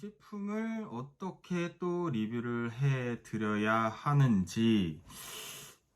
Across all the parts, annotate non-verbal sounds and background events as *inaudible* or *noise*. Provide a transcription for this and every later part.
제품을 어떻게 또 리뷰를 해 드려야 하는지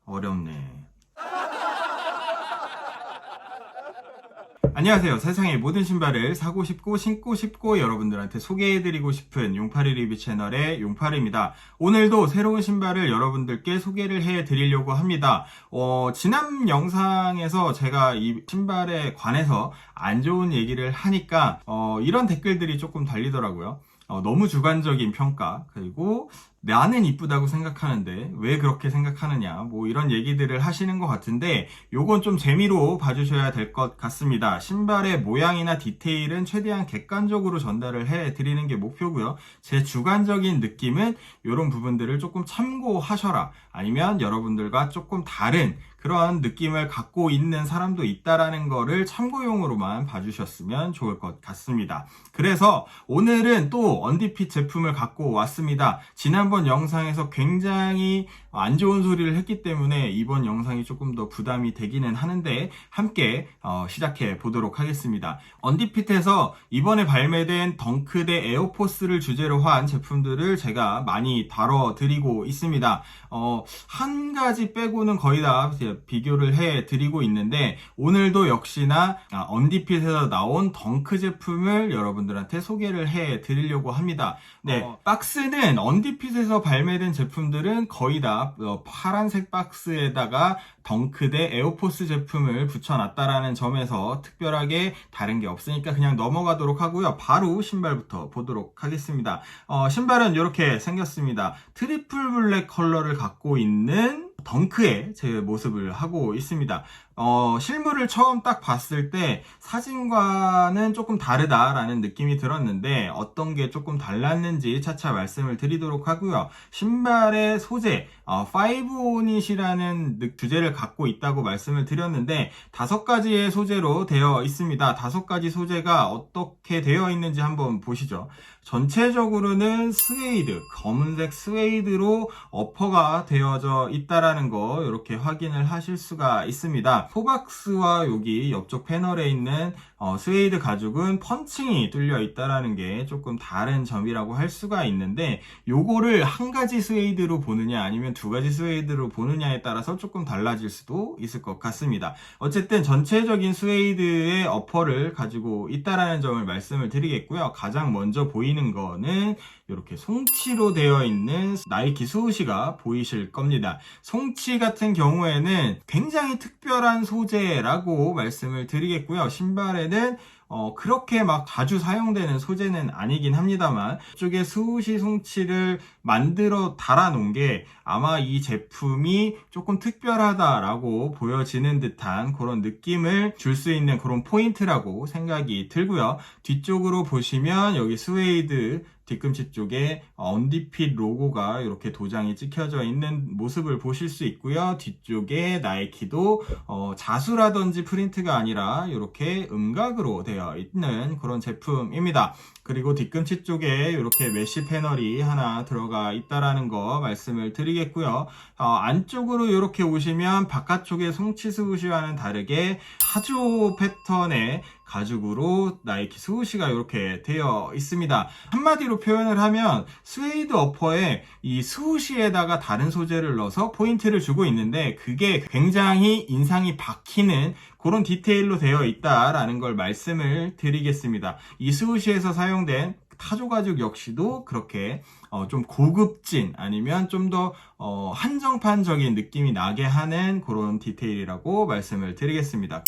어렵네. *laughs* 안녕하세요. 세상의 모든 신발을 사고 싶고 신고 싶고 여러분들한테 소개해드리고 싶은 용파리 리뷰 채널의 용파리입니다. 오늘도 새로운 신발을 여러분들께 소개를 해드리려고 합니다. 어, 지난 영상에서 제가 이 신발에 관해서 안 좋은 얘기를 하니까 어, 이런 댓글들이 조금 달리더라고요. 어, 너무 주관적인 평가 그리고 나는 이쁘다고 생각하는데 왜 그렇게 생각하느냐 뭐 이런 얘기들을 하시는 것 같은데 요건 좀 재미로 봐주셔야 될 것 같습니다 신발의 모양이나 디테일은 최대한 객관적으로 전달을 해 드리는 게 목표고요 제 주관적인 느낌은 이런 부분들을 조금 참고하셔라 아니면 여러분들과 조금 다른 그런 느낌을 갖고 있는 사람도 있다라는 거를 참고용으로만 봐주셨으면 좋을 것 같습니다. 그래서 오늘은 또 언디핏 제품을 갖고 왔습니다. 지난번 영상에서 굉장히 안 좋은 소리를 했기 때문에 이번 영상이 조금 더 부담이 되기는 하는데 함께 어, 시작해 보도록 하겠습니다. 언디핏에서 이번에 발매된 덩크 대 에어포스를 주제로 한 제품들을 제가 많이 다뤄드리고 있습니다. 어, 한 가지 빼고는 거의 다 비교를 해 드리고 있는데 오늘도 역시나 아, 언디핏에서 나온 덩크 제품을 여러분들한테 소개를 해 드리려고 합니다. 네, 어. 박스는 언디핏에서 발매된 제품들은 거의 다 어, 파란색 박스에다가 덩크 대 에어포스 제품을 붙여놨다라는 점에서 특별하게 다른 게 없으니까 그냥 넘어가도록 하고요. 바로 신발부터 보도록 하겠습니다. 어, 신발은 이렇게 생겼습니다. 트리플 블랙 컬러를 갖고 있는 덩크의 제 모습을 하고 있습니다. 어, 실물을 처음 딱 봤을 때 사진과는 조금 다르다라는 느낌이 들었는데 어떤 게 조금 달랐는지 차차 말씀을 드리도록 하고요. 신발의 소재, 어, 5온잇이라는 주제를 갖고 있다고 말씀을 드렸는데 다섯 가지의 소재로 되어 있습니다. 다섯 가지 소재가 어떻게 되어 있는지 한번 보시죠. 전체적으로는 스웨이드, 검은색 스웨이드로 어퍼가 되어져 있다 라는 거 이렇게 확인을 하실 수가 있습니다. 포박스와 여기 옆쪽 패널에 있는 어, 스웨이드 가죽은 펀칭이 뚫려 있다라는 게 조금 다른 점이라고 할 수가 있는데 요거를 한 가지 스웨이드로 보느냐 아니면 두 가지 스웨이드로 보느냐에 따라서 조금 달라질 수도 있을 것 같습니다. 어쨌든 전체적인 스웨이드의 어퍼를 가지고 있다라는 점을 말씀을 드리겠고요. 가장 먼저 보이는 거는 이렇게 송치로 되어 있는 나이키 수호시가 보이실 겁니다. 송치 같은 경우에는 굉장히 특별한 소재라고 말씀을 드리겠고요. 신발에는 어, 그렇게 막 자주 사용되는 소재는 아니긴 합니다만, 쪽에 수시 송치를 만들어 달아 놓은 게 아마 이 제품이 조금 특별하다라고 보여지는 듯한 그런 느낌을 줄 수 있는 그런 포인트라고 생각이 들고요. 뒤쪽으로 보시면 여기 스웨이드 뒤꿈치 쪽에 언디핏 로고가 이렇게 도장이 찍혀져 있는 모습을 보실 수 있고요. 뒤쪽에 나이키도 어, 자수라든지 프린트가 아니라 이렇게 음각으로 되어 있는 그런 제품입니다. 그리고 뒤꿈치 쪽에 이렇게 메쉬 패널이 하나 들어가 있다라는 거 말씀을 드리겠고요. 어, 안쪽으로 이렇게 오시면 바깥쪽에 송치 스우시와는 다르게 사조 패턴의 가죽으로 나이키 스우시가 이렇게 되어 있습니다. 한마디로 표현을 하면 스웨이드 어퍼에 이 스우시에다가 다른 소재를 넣어서 포인트를 주고 있는데 그게 굉장히 인상이 박히는 그런 디테일로 되어 있다라는 걸 말씀을 드리겠습니다. 이 스우시에서 사용된 타조 가죽 역시도 그렇게 어, 좀 고급진 아니면 좀더 어, 한정판적인 느낌이 나게 하는 그런 디테일이라고 말씀을 드리겠습니다.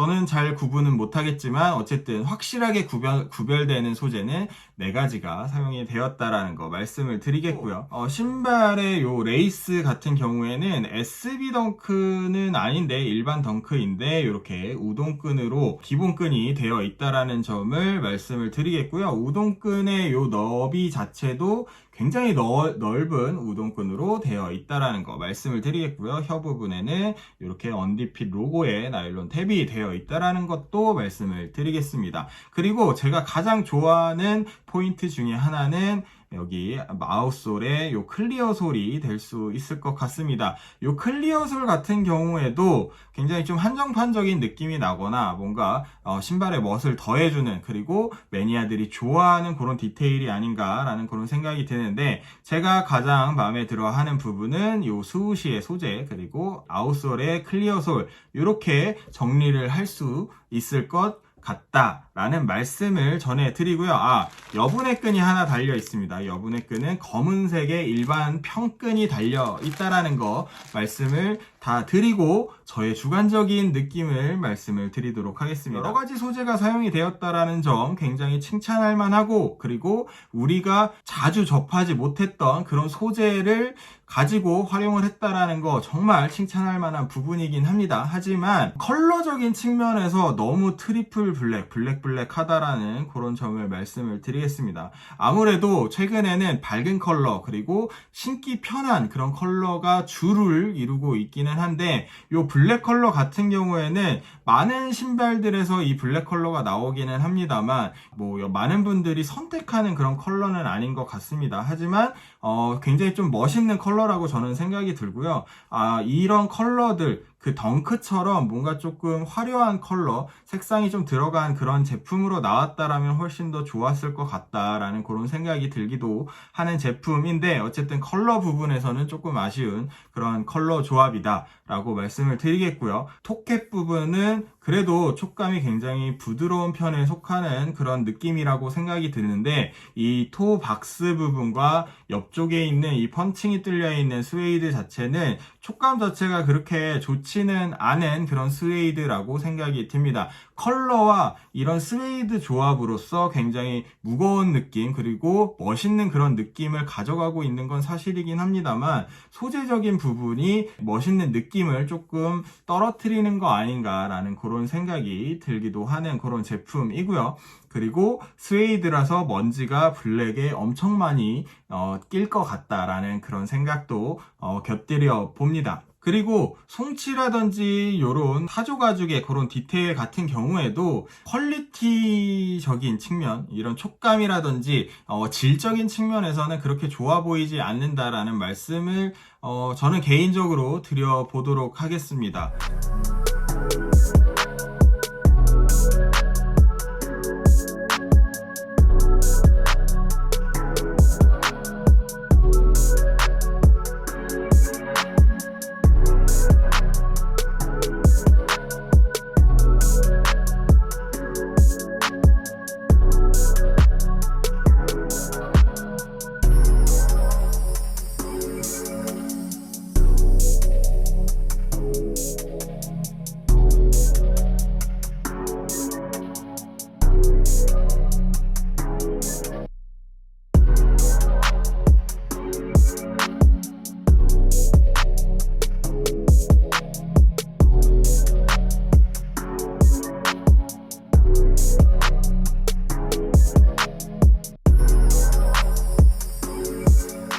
저는 잘 구분은 못하겠지만 어쨌든 확실하게 구별, 구별되는 소재는 네 가지가 사용이 되었다라는 거 말씀을 드리겠고요. 어, 신발의 요 레이스 같은 경우에는 SB 덩크는 아닌데 일반 덩크인데 이렇게 우동끈으로 기본끈이 되어 있다라는 점을 말씀을 드리겠고요. 우동끈의 요 너비 자체도 굉장히 넓, 넓은 우동끈으로 되어 있다라는 거 말씀을 드리겠고요. 혀 부분에는 이렇게 언디핏 로고의 나일론 탭이 되어 있다라는 것도 말씀을 드리겠습니다. 그리고 제가 가장 좋아하는 포인트 중에 하나는 여기 마우솔의 요 클리어 솔이 될 수 있을 것 같습니다. 요 클리어 솔 같은 경우에도 굉장히 좀 한정판적인 느낌이 나거나 뭔가 어, 신발의 멋을 더해주는 그리고 매니아들이 좋아하는 그런 디테일이 아닌가라는 그런 생각이 드는데 제가 가장 마음에 들어 하는 부분은 요 스우시의 소재 그리고 아웃솔의 클리어 솔 이렇게 정리를 할 수 있을 것 같다라는 말씀을 전해드리고요. 아, 여분의 끈이 하나 달려 있습니다. 여분의 끈은 검은색의 일반 평끈이 달려 있다라는 거 말씀을 다 드리고 저의 주관적인 느낌을 말씀을 드리도록 하겠습니다. 여러 가지 소재가 사용이 되었다라는 점 굉장히 칭찬할 만하고 그리고 우리가 자주 접하지 못했던 그런 소재를 가지고 활용을 했다라는 거 정말 칭찬할 만한 부분이긴 합니다. 하지만 컬러적인 측면에서 너무 트리플 블랙, 블랙 블랙 하다라는 그런 점을 말씀을 드리겠습니다. 아무래도 최근에는 밝은 컬러 그리고 신기 편한 그런 컬러가 주를 이루고 있기는 한데 요 블랙 컬러 같은 경우에는 많은 신발들에서 이 블랙 컬러가 나오기는 합니다만 뭐 많은 분들이 선택하는 그런 컬러는 아닌 것 같습니다. 하지만 어, 굉장히 좀 멋있는 컬러라고 저는 생각이 들고요. 아, 이런 컬러들, 그 덩크처럼 뭔가 조금 화려한 컬러, 색상이 좀 들어간 그런 제품으로 나왔다라면 훨씬 더 좋았을 것 같다라는 그런 생각이 들기도 하는 제품인데, 어쨌든 컬러 부분에서는 조금 아쉬운 그런 컬러 조합이다 라고 말씀을 드리겠고요. 토켓 부분은 그래도 촉감이 굉장히 부드러운 편에 속하는 그런 느낌이라고 생각이 드는데 이 토 박스 부분과 옆쪽에 있는 이 펀칭이 뚫려 있는 스웨이드 자체는 촉감 자체가 그렇게 좋지는 않은 그런 스웨이드라고 생각이 듭니다. 컬러와 이런 스웨이드 조합으로서 굉장히 무거운 느낌 그리고 멋있는 그런 느낌을 가져가고 있는 건 사실이긴 합니다만 소재적인 부분이 멋있는 느낌을 조금 떨어뜨리는 거 아닌가라는 그런 생각이 들기도 하는 그런 제품이고요. 그리고 스웨이드라서 먼지가 블랙에 엄청 많이 어, 낄 것 같다라는 그런 생각도 어, 곁들여 봅니다. 그리고 송치라든지 이런 타조 가죽의 그런 디테일 같은 경우에도 퀄리티적인 측면, 이런 촉감이라든지 어, 질적인 측면에서는 그렇게 좋아 보이지 않는다라는 말씀을 어, 저는 개인적으로 드려보도록 하겠습니다.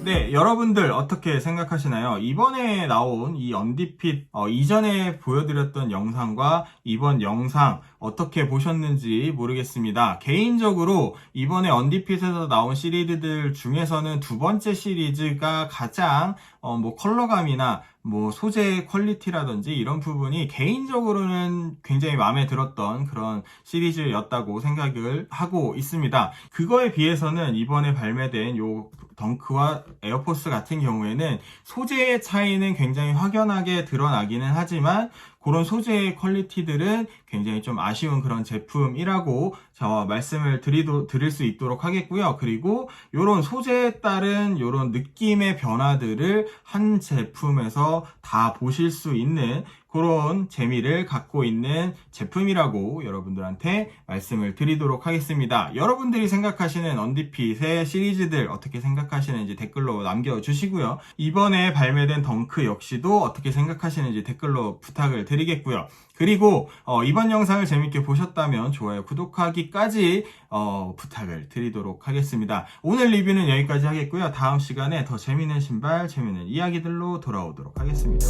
네, 여러분들 어떻게 생각하시나요? 이번에 나온 이 언디핏 어, 이전에 보여드렸던 영상과 이번 영상 어떻게 보셨는지 모르겠습니다. 개인적으로 이번에 언디핏에서 나온 시리즈들 중에서는 두 번째 시리즈가 가장 어, 뭐 컬러감이나 뭐 소재 퀄리티라든지 이런 부분이 개인적으로는 굉장히 마음에 들었던 그런 시리즈였다고 생각을 하고 있습니다. 그거에 비해서는 이번에 발매된 요 덩크와 에어포스 같은 경우에는 소재의 차이는 굉장히 확연하게 드러나기는 하지만 그런 소재의 퀄리티들은 굉장히 좀 아쉬운 그런 제품이라고 저 말씀을 드리도, 드릴 수 있도록 하겠고요. 그리고 이런 소재에 따른 이런 느낌의 변화들을 한 제품에서 다 보실 수 있는 그런 재미를 갖고 있는 제품이라고 여러분들한테 말씀을 드리도록 하겠습니다. 여러분들이 생각하시는 언디핏의 시리즈들 어떻게 생각하시는지 댓글로 남겨주시고요. 이번에 발매된 덩크 역시도 어떻게 생각하시는지 댓글로 부탁을 드리겠고요. 그리고 어, 이번 영상을 재밌게 보셨다면 좋아요, 구독하기까지 어, 부탁을 드리도록 하겠습니다. 오늘 리뷰는 여기까지 하겠고요. 다음 시간에 더 재밌는 신발, 재밌는 이야기들로 돌아오도록 하겠습니다.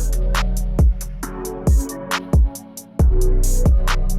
Thank you